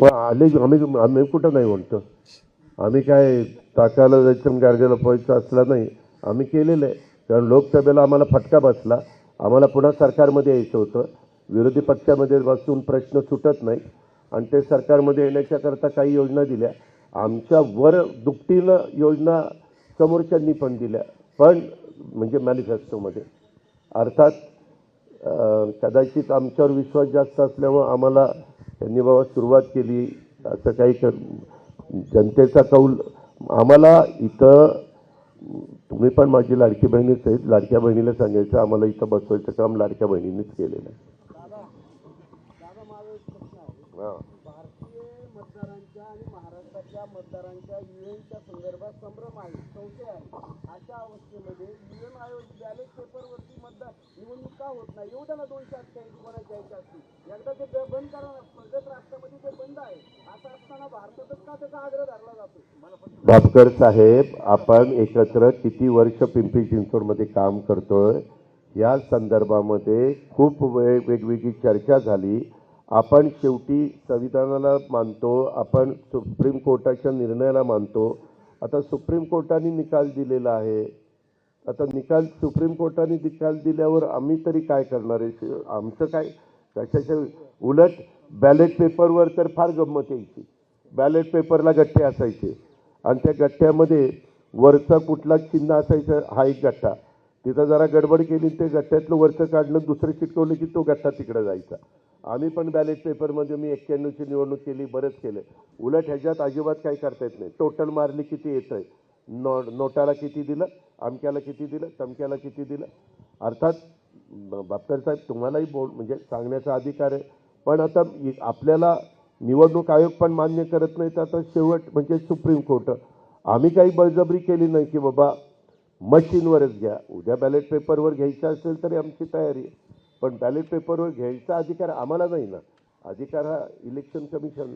पण आले आम्ही आम्ही कुठं नाही म्हणतो. आम्ही काय टाकायला जायचं आणि गार्गाला पोहायचं असलं नाही. आम्ही केलेलं आहे. कारण लोकसभेला आम्हाला फटका बसला. आम्हाला पुन्हा सरकारमध्ये यायचं होतं. विरोधी पक्षामध्ये बसून प्रश्न सुटत नाही. आणि ते सरकारमध्ये येण्याच्याकरता काही योजना दिल्या. आमच्या वर दुपटीनं योजना समोरच्यांनी पण दिल्या. पण म्हणजे मॅनिफेस्टोमध्ये अर्थात कदाचित आमच्यावर विश्वास जास्त असल्यामुळं आम्हाला त्यांनी बाबा सुरुवात केली. असं काही कर जनतेचा कौल आम्हाला इथं तुम्ही पण माझी लाडकी बहिणीच आहेत लाडक्या बहिणीला सांगायचं आम्हाला इथं बसवायचं काम लाडक्या बहिणीनेच केलेलं आहे. हां. भारतीय मतदारांच्या आणि महाराष्ट्राच्या मतदारांच्या युएनच्या संदर्भात संभ्रम आहे संशय आहे. अशा अवस्थेमध्ये युएन आयोग बॅलेट पेपरवरती मतदार. निवडणूक का होत नाही. दोनशे अठ्ठ्याऐंशी कोणाची असतील एकदा ते बंद करा. प्रगत राष्ट्रामध्ये ते बंद आहे. असं असताना भारतातच का त्याचा आग्रह धरला जातो? भापकर साहेब आपण एकत्र किती वर्ष पिंपरी चिंचवडमध्ये काम करतोय? या संदर्भामध्ये खूप वेळ वेगवेगळी चर्चा झाली. आपण शेवटी संविधानाला मानतो आपण सुप्रीम कोर्टाच्या निर्णयाला मानतो. आता सुप्रीम कोर्टाने निकाल दिलेला आहे. आता निकाल सुप्रीम कोर्टाने निकाल दिल्यावर आम्ही तरी काय करणार आहे? आमचं काय? कशाच्या उलट बॅलेट पेपरवर तर फार गंमत यायची. बॅलेट पेपरला गठ्ठे असायचे. आणि त्या गठ्ठ्यामध्ये वरचा कुठला चिन्ह असायचं हा एक गठ्ठा तिथं जरा गडबड केली ते गठ्ठ्यातलं वरचं काढलं दुसरं चिटकवलं की तो गठ्ठा तिकडं जायचा. आम्ही पण बॅलेट पेपरमध्ये मी एक्क्याण्णवची निवडणूक केली बरंच केलं. उलट ह्याच्यात अजिबात काही करता येत नाही. टोटल मारली किती येतं आहे नो नोटाला किती दिलं? अमक्याला किती दिलं? तमक्याला किती दिलं? अर्थात बापकर साहेब तुम्हालाही बोल म्हणजे सांगण्याचा अधिकार आहे. पण आता आपल्याला निवडणूक आयोग पण मान्य करत नाही तर आता शेवट म्हणजे सुप्रीम कोर्ट. आम्ही काही बळजबरी केली नाही की बाबा मशीनवरच घ्या. उद्या बॅलेट पेपरवर घ्यायचं असेल तरी आमची तयारी आहे. पण बॅलेट पेपरवर घ्यायचा अधिकार आम्हाला नाही ना. अधिकार हा इलेक्शन कमिशनला